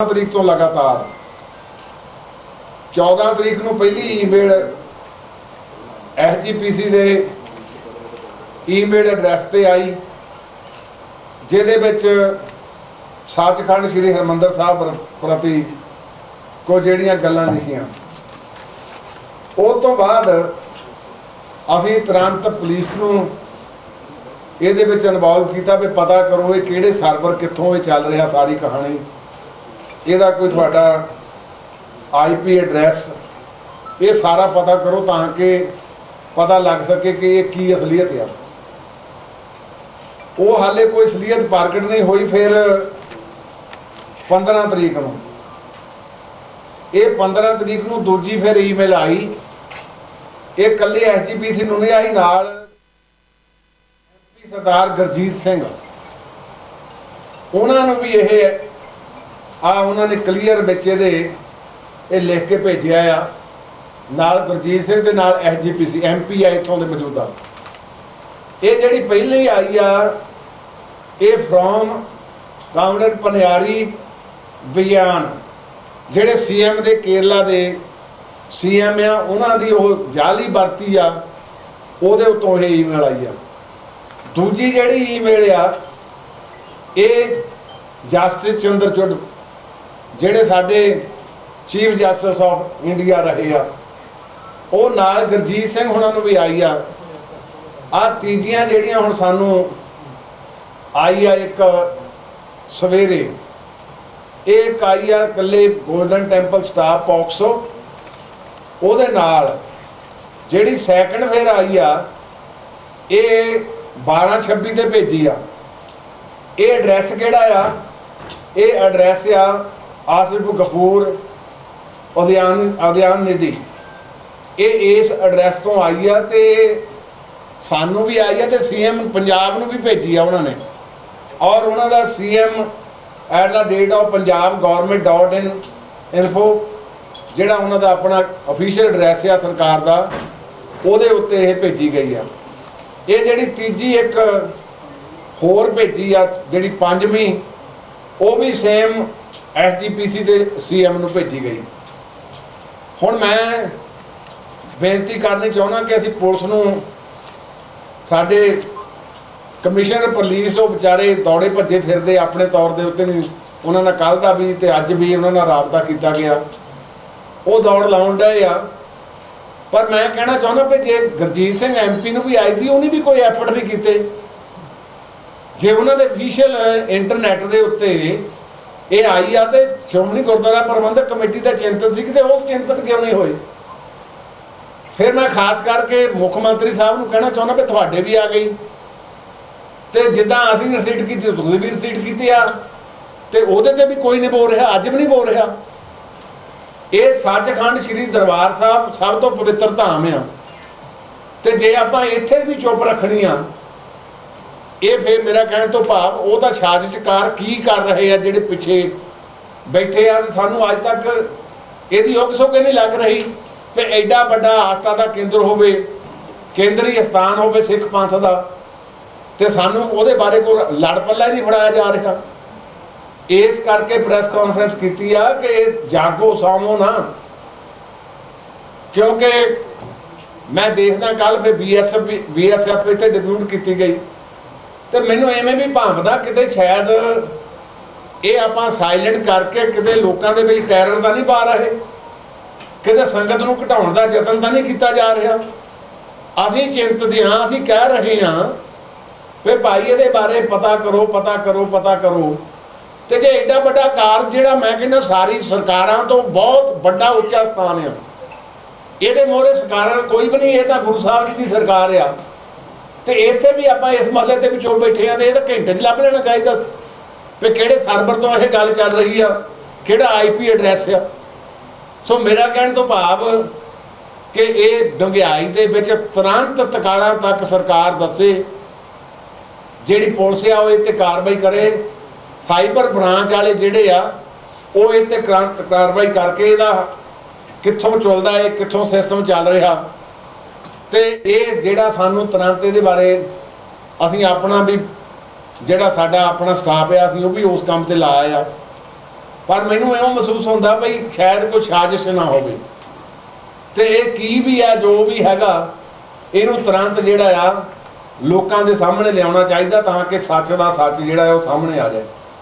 ਤਰੀਕ ਤੋਂ ਲਗਾਤਾਰ। 14 ਤਰੀਕ ਨੂੰ ਪਹਿਲੀ ਈਮੇਲ ਐਸਜੀਪੀਸੀ ਦੇ ਈਮੇਲ ਐਡਰੈਸ ਤੇ ਆਈ, ਜਿਹਦੇ ਵਿੱਚ ਸੱਚਖੰਡ ਸ੍ਰੀ ਹਰਮੰਦਰ ਸਾਹਿਬ ਪ੍ਰਤੀ ਕੋ ਜਿਹੜੀਆਂ ਗੱਲਾਂ ਲਿਖੀਆਂ। ਉਹ ਤੋਂ ਬਾਅਦ ਅਸੀਂ ਤੁਰੰਤ ਪੁਲਿਸ ਨੂੰ ਇਹਦੇ ਵਿੱਚ ਇਨਵੋਲਵ ਕੀਤਾ ਵੀ ਪਤਾ ਕਰੋ ਇਹ ਕਿਹੜੇ ਸਰਵਰ ਕਿੱਥੋਂ ਇਹ ਚੱਲ ਰਿਹਾ ਸਾਰੀ ਕਹਾਣੀ। ਇਹਦਾ ਕੋਈ ਤੁਹਾਡਾ ਆਈਪੀ ਐਡਰੈਸ ਇਹ ਸਾਰਾ ਪਤਾ ਕਰੋ ਤਾਂ ਕਿ ਪਤਾ ਲੱਗ ਸਕੇ ਕਿ ਇਹ ਕੀ ਅਸਲੀਅਤ ਆ। ਉਹ ਹਾਲੇ ਕੋਈ ਅਸਲੀਅਤ ਪ੍ਰਗਟ ਨਹੀਂ ਹੋਈ, ਫਿਰ 15 ਤਰੀਕ ਨੂੰ। ਇਹ 15 ਤਰੀਕ ਨੂੰ ਦੂਜੀ ਫਿਰ ਈਮੇਲ ਆਈ। ਇਹ ਕੱਲੇ ਐਸਜੀਪੀਸੀ ਨੂੰ ਨਹੀਂ ਆਈ, ਨਾਲ ਐਮਪੀ ਸਰਦਾਰ ਗੁਰਜੀਤ ਸਿੰਘ। ਉਹਨਾਂ ਨੂੰ ਵੀ ਇਹ ਆ ਉਹਨਾਂ ਨੇ ਕਲੀਅਰ ਵਿੱਚ ਇਹਦੇ ਇਹ ਲਿਖ ਕੇ ਭੇਜਿਆ ਆ। ਨਾਲ ਗੁਰਜੀਤ ਸਿੰਘ ਦੇ ਨਾਲ ਐਸਜੀਪੀਸੀ ਐਮਪੀ ਆ ਇੱਥੋਂ ਦੇ ਮੌਜੂਦਾ। ਇਹ ਜਿਹੜੀ ਪਹਿਲੀ ਆਈ ਆ, ਇਹ ਫਰੋਮ ਕਾਮਰੇਡ ਪਨਿਆਰੀ ਬਿਆਨ ਜਿਹੜੇ ਸੀਐਮ ਦੇ ਕੇਰਲਾ ਦੇ ਸੀਐਮ ਆ, ਉਹਨਾਂ ਦੀ ਉਹ ਜਾਲੀ ਵਰਤੀ ਆ, ਉਹਦੇ ਉੱਤੋਂ ਇਹ ਈਮੇਲ ਆਈ ਆ। ਦੂਜੀ ਜਿਹੜੀ ਈਮੇਲ ਆ, ਇਹ ਜਸਟਿਸ ਚੰਦਰਚੂੜ ਜਿਹੜੇ ਸਾਡੇ ਚੀਫ ਜਸਟਿਸ ਆਫ ਇੰਡੀਆ ਰਹੇ ਆ, ਉਹ ਨਾਲ ਗੁਰਜੀਤ ਸਿੰਘ ਹੁਣਾਂ ਨੂੰ ਵੀ ਆਈ ਆ। ਆ ਤੀਜੀਆਂ ਜਿਹੜੀਆਂ ਹੁਣ ਸਾਨੂੰ ਆਈ ਆ ਇੱਕ ਸਵੇਰੇ, ਇਹ ਇੱਕ ਆਈ ਆ ਕੱਲੇ ਗੋਲਡਨ ਟੈਂਪਲ ਸਟਾਫ ਪੌਕਸੋ ਉਹਦੇ ਨਾਲ ਜਿਹੜੀ ਸੈਕੰਡ ਫੇਰ ਆਈ ਆ, ਇਹ 12 26 ਤੇ ਭੇਜੀ ਆ। ਇਹ ਐਡਰੈਸ ਕਿਹੜਾ ਆ? ਇਹ ਐਡਰੈਸ ਆ ਆਸਿਫ ਗਫੂਰ ਉਦਿਆਨ ਉਦਿਆਨ ਨਿਧੀ। ਇਹ ਇਸ ਐਡਰੈਸ ਤੋਂ ਆਈ ਆ ਤੇ ਸਾਨੂੰ ਵੀ ਆਈ ਆ ਤੇ ਸੀਐਮ ਪੰਜਾਬ ਨੂੰ ਵੀ ਭੇਜੀ ਆ ਉਹਨਾਂ ਨੇ। ਔਰ ਉਹਨਾਂ ਦਾ CM at the rate of Punjab government dot in info ਜਿਹੜਾ ਉਹਨਾਂ ਦਾ ਆਪਣਾ ਅਫੀਸ਼ੀਅਲ ਐਡਰੈਸ ਆ ਸਰਕਾਰ ਦਾ, ਉਹਦੇ ਉੱਤੇ ਇਹ ਭੇਜੀ ਗਈ ਆ। ਇਹ ਜਿਹੜੀ ਤੀਜੀ ਇੱਕ ਹੋਰ ਭੇਜੀ ਆ, ਜਿਹੜੀ ਪੰਜਵੀਂ, ਉਹ ਵੀ ਸੇਮ ਐਸਜੀਪੀਸੀ ਦੇ ਸੀਐਮ ਨੂੰ ਭੇਜੀ ਗਈ। ਹੁਣ ਮੈਂ ਬੇਨਤੀ ਕਰਨੀ ਚਾਹੁੰਦਾ ਕਿ ਅਸੀਂ ਪੁਲਿਸ ਨੂੰ ਸਾਡੇ ਕਮਿਸ਼ਨਰ ਪੁਲਿਸ ਉਹ ਵਿਚਾਰੇ ਦੌੜੇ ਭੱਜੇ ਫਿਰਦੇ ਆਪਣੇ ਤੌਰ ਦੇ ਉੱਤੇ ਨਹੀਂ। ਉਹਨਾਂ ਨਾਲ ਕੱਲ ਦਾ ਵੀ ਤੇ ਅੱਜ ਵੀ ਉਹਨਾਂ ਨਾਲ ਰਾਬਤਾ ਕੀਤਾ ਗਿਆ। ਉਹ ਦੌੜ ਲਾਉਣ ਡਏ ਆ। ਪਰ ਮੈਂ ਕਹਿਣਾ ਚਾਹੁੰਦਾ ਵੀ ਜੇ ਗੁਰਜੀਤ ਸਿੰਘ ਐਮਪੀ ਨੂੰ ਵੀ ਆਈ ਸੀ, ਉਹਨੇ ਵੀ ਕੋਈ ਐਫਰਟ ਨਹੀਂ ਕੀਤੇ। ਜੇ ਉਹਨਾਂ ਦੇ ਅਫੀਸ਼ੀਅਲ ਇੰਟਰਨੈਟ ਦੇ ਉੱਤੇ ਇਹ ਆਈ ਆ ਤੇ ਸ਼੍ਰੋਮਣੀ ਗੁਰਦੁਆਰਾ ਪ੍ਰਬੰਧਕ ਕਮੇਟੀ ਦਾ ਚਿੰਤਨ ਸੀ ਕਿ ਉਹ ਚਿੰਤਨ ਕਿਉਂ ਨਹੀਂ ਹੋਏ? ਫਿਰ ਮੈਂ ਖਾਸ ਕਰਕੇ ਮੁੱਖ ਮੰਤਰੀ ਸਾਹਿਬ ਨੂੰ ਕਹਿਣਾ ਚਾਹੁੰਦਾ ਵੀ ਤੁਹਾਡੇ ਵੀ ਆ ਗਈ। ਤੇ ਜਿੱਦਾਂ ਅਸੀਂ ਰਸੀਟ ਕੀਤੀ ਤੁਸੀਂ ਵੀ ਰਸੀਟ ਕੀਤੀ ਆ। ਤੇ ਉਹਦੇ ਤੇ ਵੀ ਕੋਈ ਨਹੀਂ ਬੋਲ ਰਿਹਾ, ਅੱਜ ਵੀ ਨਹੀਂ ਬੋਲ ਰਿਹਾ। ਇਹ ਸੱਚਖੰਡ ਸ੍ਰੀ ਦਰਬਾਰ ਸਾਹਿਬ ਸਭ ਤੋਂ ਪਵਿੱਤਰ ਧਾਮ ਆ। ਤੇ ਜੇ ਆਪਾਂ ਇੱਥੇ ਵੀ ਚੁੱਪ ਰੱਖਣੀ ਆ ਇਹ ਫੇਰ ਮੇਰਾ ਕਹਿਣ ਤੋਂ ਭਾਵ ਉਹ ਤਾਂ ਸਾਜ਼ਿਸ਼ਕਾਰ ਕੀ ਕਰ ਰਹੇ ਆ ਜਿਹੜੇ ਪਿੱਛੇ ਬੈਠੇ ਆ ਸਾਨੂੰ ਅੱਜ ਤੱਕ ਇਹਦੀ ਉਗ ਸੋਕੇ ਨਹੀਂ ਲੱਗ ਰਹੀ? ਕਿ ਐਡਾ ਵੱਡਾ ਆਸਥਾ ਦਾ ਕੇਂਦਰ ਹੋਵੇ, ਕੇਂਦਰੀ ਸਥਾਨ ਹੋਵੇ ਸਿੱਖ ਪੰਥ ਦਾ, ਤੇ ਸਾਨੂੰ ਉਹਦੇ ਬਾਰੇ ਕੋਈ ਲੜ ਪੱਲਾ ਨਹੀਂ ਫੜਾਇਆ ਜਾ ਰਿਹਾ। ਇਸ ਕਰਕੇ ਪ੍ਰੈਸ ਕਾਨਫਰੰਸ ਕੀਤੀ ਆ ਕਿ ਇਹ ਜਾਗੋ ਸੌਵੋ ਨਾ। ਕਿਉਂਕਿ ਮੈਂ ਦੇਖਦਾ ਕੱਲ ਫੇ ਬੀਐਸਐਫ ਬੀਐਸਐਫ ਇੱਥੇ ਡਿਬਿਊਟ ਕੀਤੀ ਗਈ। ਤੇ ਮੈਨੂੰ ਐਵੇਂ ਵੀ ਭਾਂਵਦਾ ਕਿਤੇ ਸ਼ਾਇਦ ਇਹ ਆਪਾਂ ਸਾਇਲੈਂਟ ਕਰਕੇ ਕਿਤੇ ਲੋਕਾਂ ਦੇ ਵਿੱਚ ਟੈਰਰ ਤਾਂ ਨਹੀਂ ਪਾ ਰਹੇ। ਕਿਤੇ ਸੰਗਤ ਨੂੰ ਘਟਾਉਣ ਦਾ ਯਤਨ ਤਾਂ ਨਹੀਂ ਕੀਤਾ ਜਾ ਰਿਹਾ। ਅਸੀਂ ਚਿੰਤਤ ਹਾਂ, ਅਸੀਂ ਕਹਿ ਰਹੇ ਹਾਂ ਵੀ ਭਾਈ ਇਹਦੇ ਬਾਰੇ ਪਤਾ ਕਰੋ ਪਤਾ ਕਰੋ ਪਤਾ ਕਰੋ। ਤੇ ਜੇ ਐਡਾ ਵੱਡਾ ਕਾਰਜ ਜਿਹੜਾ ਮੈਂ ਕਹਿੰਦਾ ਸਾਰੀ ਸਰਕਾਰਾਂ ਤੋਂ ਬਹੁਤ ਵੱਡਾ ਉੱਚਾ ਸਥਾਨ ਆ। ਇਹਦੇ ਮੋਹਰੇ ਸਰਕਾਰਾਂ ਕੋਈ ਵੀ ਨਹੀਂ, ਇਹ ਤਾਂ ਗੁਰੂ ਸਾਹਿਬ ਜੀ ਦੀ ਸਰਕਾਰ ਆ। ਤੇ ਇੱਥੇ ਵੀ ਆਪਾਂ ਇਸ ਮਹੱਲੇ ਤੇ ਵਿੱਚੋਂ ਬੈਠੇ ਆ ਤੇ ਇਹ ਤਾਂ ਘੰਟੇ 'ਚ ਲੱਭ ਲੈਣਾ ਚਾਹੀਦਾ ਸੀ। ਵੀ ਕਿਹੜੇ ਸਰਵਰ ਤੋਂ ਇਹ ਗੱਲ ਚੱਲ ਰਹੀ ਆ, ਕਿਹੜਾ ਆਈਪੀ ਐਡਰੈਸ ਆ। ਸੋ ਮੇਰਾ ਕਹਿਣ ਤੋਂ ਭਾਵ ਕਿ ਇਹ ਡੰਗਿਆਈ ਦੇ ਵਿੱਚ ਤੁਰੰਤ ਤਕਾਲਾਂ ਤੱਕ ਸਰਕਾਰ ਦੱਸੇ, ਜਿਹੜੀ ਪੁਲਿਸ ਆ ਉਹ ਇਹ ਤੇ ਕਾਰਵਾਈ ਕਰੇ। ਫਾਈਬਰ ਬ੍ਰਾਂਚ ਵਾਲੇ ਜਿਹੜੇ ਆ, ਉਹ ਇਹ ਤੇ ਕਰਾਂ- ਕਾਰਵਾਈ ਕਰਕੇ ਇਹਦਾ ਕਿੱਥੋਂ ਚੱਲਦਾ ਹੈ, ਕਿੱਥੋਂ ਸਿਸਟਮ ਚੱਲ ਰਿਹਾ। ਤੇ ਇਹ ਜਿਹੜਾ ਸਾਨੂੰ ਤੁਰੰਤ ਇਹਦੇ ਬਾਰੇ ਅਸੀਂ ਆਪਣਾ ਵੀ ਜਿਹੜਾ ਸਾਡਾ ਆਪਣਾ ਸਟਾਫ ਆ, ਅਸੀਂ ਉਹ ਵੀ ਉਸ ਕੰਮ ਤੇ ਲਾਇਆ ਆ। ਪਰ ਮੈਨੂੰ ਇਉਂ ਮਹਿਸੂਸ ਹੁੰਦਾ ਬਈ ਸ਼ਾਇਦ ਕੋਈ ਸਾਜ਼ਿਸ਼ ਨਾ ਹੋਵੇ। ਤੇ ਇਹ ਕੀ ਵੀ ਆ, ਜੋ ਵੀ ਹੈਗਾ, ਇਹਨੂੰ ਤੁਰੰਤ ਜਿਹੜਾ ਆ, ਲੋਕਾਂ ਦੇ ਸਾਹਮਣੇ ਲਿਆਉਣਾ ਚਾਹੀਦਾ ਤਾਂ ਕਿ ਸੱਚ ਦਾ ਸੱਚ ਜਿਹੜਾ ਉਹ ਸਾਹਮਣੇ ਆ ਜਾਏ।